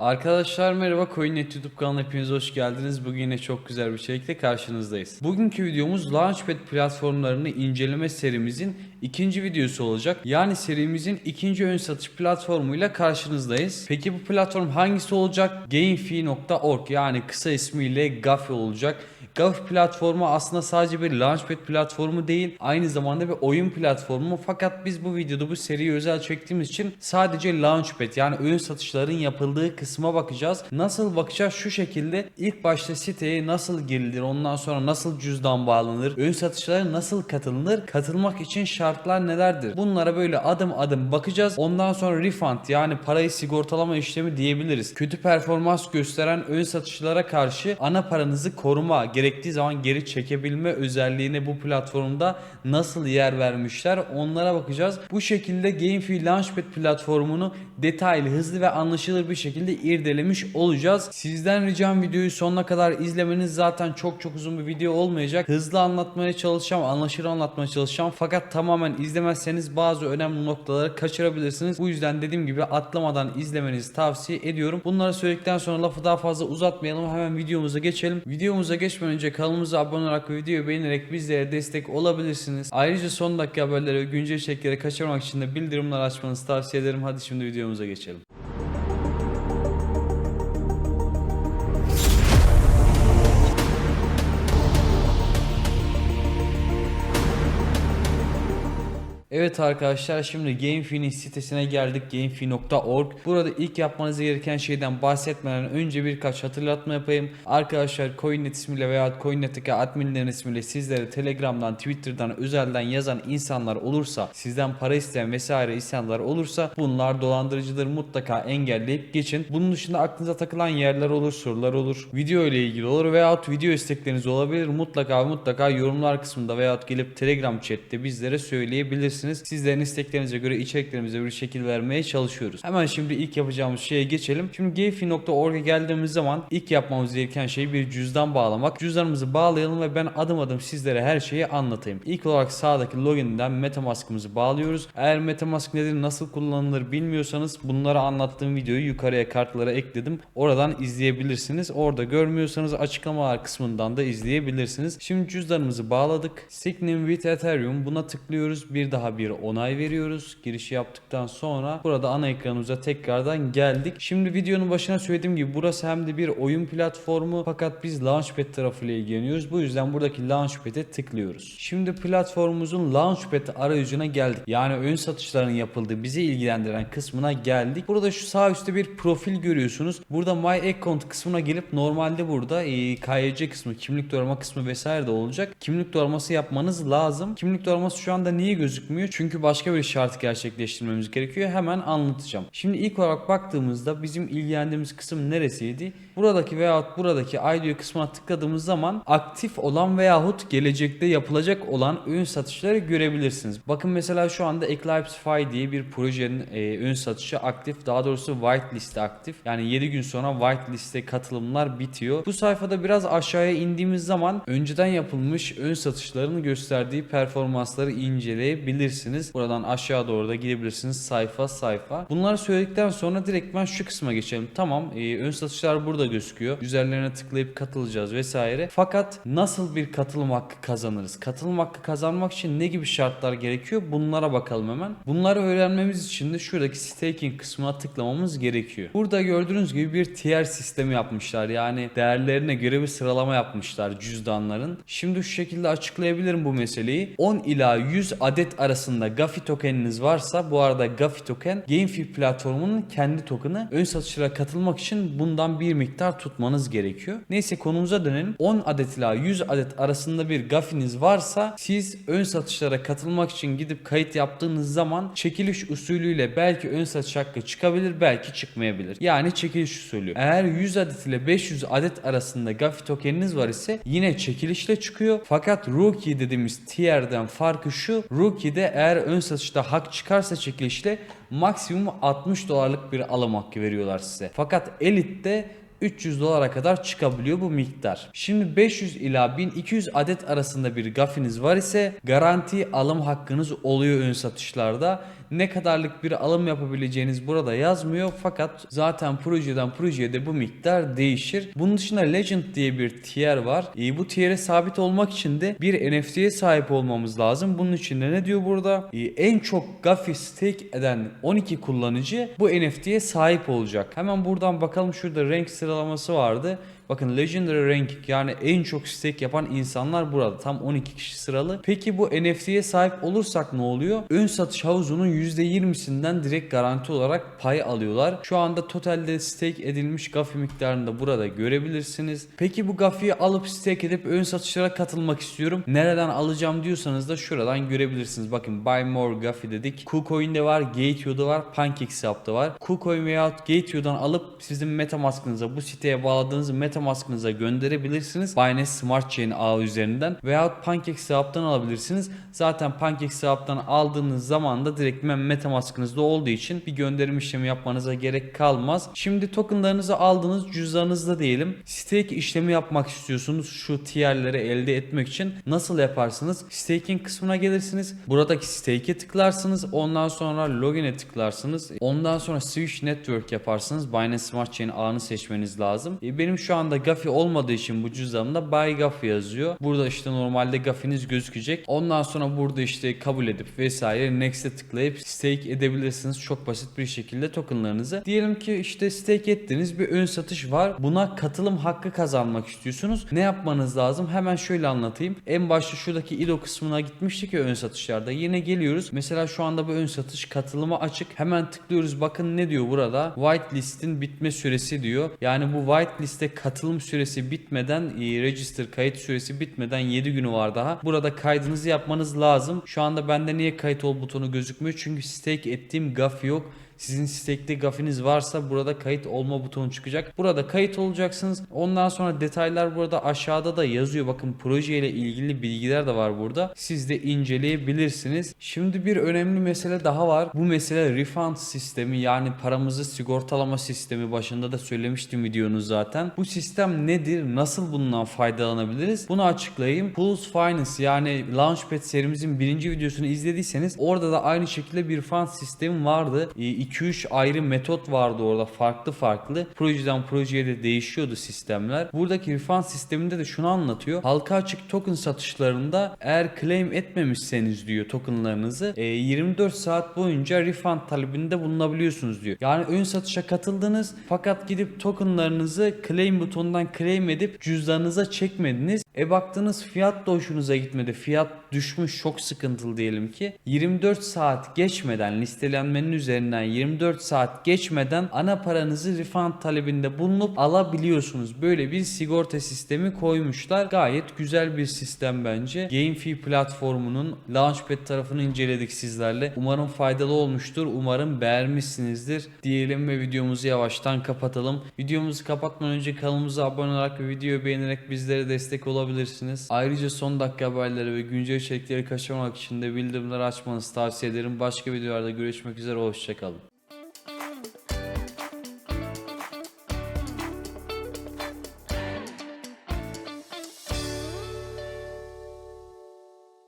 Arkadaşlar merhaba CoinNet YouTube kanalına hepiniz hoş geldiniz. Bugün yine çok güzel bir içerikle karşınızdayız. Bugünkü videomuz Launchpad platformlarını inceleme serimizin ikinci videosu olacak. Yani serimizin ikinci ön satış platformuyla karşınızdayız. Peki bu platform hangisi olacak? Gamefee.org yani kısa ismiyle Gafi olacak. Gafi platformu aslında sadece bir Launchpad platformu değil, aynı zamanda bir oyun platformu. Fakat biz bu videoda bu seriyi özel çektiğimiz için sadece Launchpad yani ön satışların yapıldığı kısma bakacağız. Nasıl bakacağız? Şu şekilde ilk başta siteye nasıl girilir, ondan sonra nasıl cüzdan bağlanır, ön satışlara nasıl katılınır, katılmak için şartlar nelerdir? Bunlara böyle adım adım bakacağız. Ondan sonra refund yani parayı sigortalama işlemi diyebiliriz. Kötü performans gösteren ön satışlara karşı ana paranızı koruma, gerektiği zaman geri çekebilme özelliğine bu platformda nasıl yer vermişler onlara bakacağız. Bu şekilde GameFi Launchpad platformunu detaylı, hızlı ve anlaşılır bir şekilde irdelemiş olacağız. Sizden ricam videoyu sonuna kadar izlemeniz zaten çok çok uzun bir video olmayacak. Hızlı anlatmaya çalışacağım, anlaşılır anlatmaya çalışacağım. Fakat tamamen izlemezseniz bazı önemli noktaları kaçırabilirsiniz. Bu yüzden dediğim gibi atlamadan izlemenizi tavsiye ediyorum. Bunları söyledikten sonra lafı daha fazla uzatmayalım. Hemen videomuza geçelim. Videomuza geçmeden önce kanalımıza abone olarak ve videoyu beğenerek bizlere destek olabilirsiniz. Ayrıca son dakika haberleri ve güncel içerikleri kaçırmamak için de bildirimleri açmanızı tavsiye ederim. Hadi şimdi videomuza geçelim. Evet arkadaşlar şimdi GameFi'nin sitesine geldik gamefi.org. Burada ilk yapmanız gereken şeyden bahsetmeden önce birkaç hatırlatma yapayım. Arkadaşlar CoinNet ismiyle veya CoinNet'teki adminlerin ismiyle sizlere Telegram'dan, Twitter'dan, özelden yazan insanlar olursa, sizden para isteyen vesaire insanlar olursa bunlar dolandırıcıdır mutlaka engelleyip geçin. Bunun dışında aklınıza takılan yerler olur, sorular olur, video ile ilgili olur veyahut video istekleriniz olabilir. Mutlaka mutlaka yorumlar kısmında veyahut gelip Telegram chatte bizlere söyleyebilirsiniz. Sizlerin isteklerinize göre içeriklerimize bir şekil vermeye çalışıyoruz. Hemen şimdi ilk yapacağımız şeye geçelim. Şimdi gamefi.org'a geldiğimiz zaman ilk yapmamız gereken şey bir cüzdan bağlamak. Cüzdanımızı bağlayalım ve ben adım adım sizlere her şeyi anlatayım. İlk olarak sağdaki login'den Metamask'ımızı bağlıyoruz. Eğer Metamask nedir, nasıl kullanılır bilmiyorsanız bunları anlattığım videoyu yukarıya kartlara ekledim. Oradan izleyebilirsiniz. Orada görmüyorsanız açıklamalar kısmından da izleyebilirsiniz. Şimdi cüzdanımızı bağladık. Sign with Ethereum buna tıklıyoruz. Bir daha bir onay veriyoruz. Girişi yaptıktan sonra burada ana ekranımıza tekrardan geldik. Şimdi videonun başına söylediğim gibi burası hem de bir oyun platformu fakat biz Launchpad tarafıyla ilgileniyoruz. Bu yüzden buradaki Launchpad'e tıklıyoruz. Şimdi platformumuzun Launchpad arayüzüne geldik. Yani ön satışların yapıldığı bizi ilgilendiren kısmına geldik. Burada şu sağ üstte bir profil görüyorsunuz. Burada My Account kısmına gelip normalde burada e, KYC kısmı, kimlik doğrama kısmı vesaire de olacak. Kimlik doğraması yapmanız lazım. Kimlik doğraması şu anda niye gözükmüyor? Çünkü başka bir şart gerçekleştirmemiz gerekiyor. Hemen anlatacağım. Şimdi ilk olarak baktığımızda bizim ilgilendiğimiz kısım neresiydi? Buradaki veyahut buradaki IDO kısmına tıkladığımız zaman aktif olan veyahut gelecekte yapılacak olan ön satışları görebilirsiniz. Bakın mesela şu anda Eclipsify diye bir projenin e, ön satışı aktif. Daha doğrusu white liste aktif. Yani 7 gün sonra white liste katılımlar bitiyor. Bu sayfada biraz aşağıya indiğimiz zaman önceden yapılmış ön satışların gösterdiği performansları inceleyebilirsiniz. Buradan aşağı doğru da gidebilirsiniz sayfa sayfa. Bunları söyledikten sonra direktmen şu kısma geçelim. Tamam e, ön satışlar burada gözüküyor. Üzerlerine tıklayıp katılacağız vesaire. Fakat nasıl bir katılım hakkı kazanırız? Katılım hakkı kazanmak için ne gibi şartlar gerekiyor? Bunlara bakalım hemen. Bunları öğrenmemiz için de şuradaki staking kısmına tıklamamız gerekiyor. Burada gördüğünüz gibi bir tier sistemi yapmışlar. Yani değerlerine göre bir sıralama yapmışlar cüzdanların. Şimdi şu şekilde açıklayabilirim bu meseleyi. 10 ila 100 adet arasında Gafi tokeniniz varsa bu arada Gafi token GameFi platformunun kendi token'ı ön satışlara katılmak için bundan bir miktar tutmanız gerekiyor. Neyse konumuza dönelim. 10 adet ila 100 adet arasında bir Gafi'niz varsa siz ön satışlara katılmak için gidip kayıt yaptığınız zaman çekiliş usulüyle belki ön satış hakkı çıkabilir belki çıkmayabilir. Yani çekiliş usulü. Eğer 100 adet ile 500 adet arasında Gafi tokeniniz var ise yine çekilişle çıkıyor. Fakat Rookie dediğimiz tier'den farkı şu. Rookie'de eğer ön satışta hak çıkarsa çekilişle maksimum 60 dolarlık bir alım hakkı veriyorlar size. Fakat Elite'de 300 dolara kadar çıkabiliyor bu miktar. Şimdi 500 ila 1200 adet arasında bir gafiniz var ise garanti alım hakkınız oluyor ön satışlarda. Ne kadarlık bir alım yapabileceğiniz burada yazmıyor fakat zaten projeden projeye de bu miktar değişir. Bunun dışında Legend diye bir tier var. E, bu tier'e sabit olmak için de bir NFT'ye sahip olmamız lazım. Bunun için de ne diyor burada? E, en çok Gafi stake eden 12 kullanıcı bu NFT'ye sahip olacak. Hemen buradan bakalım şurada renk sıralaması vardı. Bakın Legendary Rank yani en çok stake yapan insanlar burada. Tam 12 kişi sıralı. Peki bu NFT'ye sahip olursak ne oluyor? Ön satış havuzunun %20'sinden direkt garanti olarak pay alıyorlar. Şu anda totalde stake edilmiş Gafi miktarını da burada görebilirsiniz. Peki bu Gafi'yi alıp stake edip ön satışlara katılmak istiyorum. Nereden alacağım diyorsanız da şuradan görebilirsiniz. Bakın Buy More Gafi dedik. KuCoin'de var, Gate.io'da var, PancakeSwap'ta var. KuCoin veya Gate.io'dan alıp sizin Metamask'ınıza bu siteye bağladığınız Metamask'ınıza gönderebilirsiniz. Binance Smart Chain ağı üzerinden veyahut PancakeSwap'tan alabilirsiniz. Zaten PancakeSwap'tan aldığınız zaman da direktmen Metamask'ınızda olduğu için bir gönderim işlemi yapmanıza gerek kalmaz. Şimdi tokenlarınızı aldınız cüzdanınızda diyelim. Stake işlemi yapmak istiyorsunuz şu tierleri elde etmek için. Nasıl yaparsınız? Staking kısmına gelirsiniz. Buradaki stake'e tıklarsınız. Ondan sonra login'e tıklarsınız. Ondan sonra switch network yaparsınız. Binance Smart Chain ağını seçmeniz lazım. E, Benim şu anda Gafi olmadığı için bu cüzdanımda Buy Gafi yazıyor. Burada işte normalde Gafi'niz gözükecek. Ondan sonra burada işte kabul edip vesaire Next'e tıklayıp stake edebilirsiniz. Çok basit bir şekilde tokenlarınızı. Diyelim ki işte stake ettiğiniz bir ön satış var. Buna katılım hakkı kazanmak istiyorsunuz. Ne yapmanız lazım? Hemen şöyle anlatayım. En başta şuradaki IDO kısmına gitmiştik ya ön satışlarda. Yine geliyoruz. Mesela şu anda bu ön satış katılıma açık. Hemen tıklıyoruz. Bakın ne diyor burada? Whitelist'in bitme süresi diyor. Yani bu whitelist'e katılım süresi bitmeden e, register kayıt süresi bitmeden 7 günü var daha. Burada kaydınızı yapmanız lazım. Şu anda bende niye kayıt ol butonu gözükmüyor? Çünkü stake ettiğim Gafi yok. Sizin stekli gafiniz varsa burada kayıt olma butonu çıkacak. Burada kayıt olacaksınız. Ondan sonra detaylar burada aşağıda da yazıyor. Bakın proje ile ilgili bilgiler de var burada. Siz de inceleyebilirsiniz. Şimdi bir önemli mesele daha var. Bu mesele refund sistemi yani paramızı sigortalama sistemi başında da söylemiştim videonuz zaten. Bu sistem nedir? Nasıl bundan faydalanabiliriz? Bunu açıklayayım. Pulse Finance yani Launchpad serimizin birinci videosunu izlediyseniz orada da aynı şekilde bir refund sistemi vardı. 2-3 ayrı metot vardı orada farklı farklı. Projeden projeye de değişiyordu sistemler. Buradaki refund sisteminde de şunu anlatıyor. Halka açık token satışlarında eğer claim etmemişseniz diyor tokenlarınızı e, 24 saat boyunca refund talebinde bulunabiliyorsunuz diyor. Yani ön satışa katıldınız fakat gidip tokenlarınızı claim butonundan claim edip cüzdanınıza çekmediniz. E baktınız fiyat da hoşunuza gitmedi. Fiyat düşmüş çok sıkıntılı diyelim ki. 24 saat geçmeden listelenmenin üzerinden 24 saat geçmeden ana paranızı refund talebinde bulunup alabiliyorsunuz. Böyle bir sigorta sistemi koymuşlar. Gayet güzel bir sistem bence. GameFi platformunun Launchpad tarafını inceledik sizlerle. Umarım faydalı olmuştur. Umarım beğenmişsinizdir. Diyelim ve videomuzu yavaştan kapatalım. Videomuzu kapatmadan önce kanalımıza abone olarak ve videoyu beğenerek bizlere destek olabilirsiniz. Ayrıca son dakika haberleri ve güncel içerikleri kaçırmamak için de bildirimleri açmanızı tavsiye ederim. Başka videolarda görüşmek üzere. Hoşçakalın.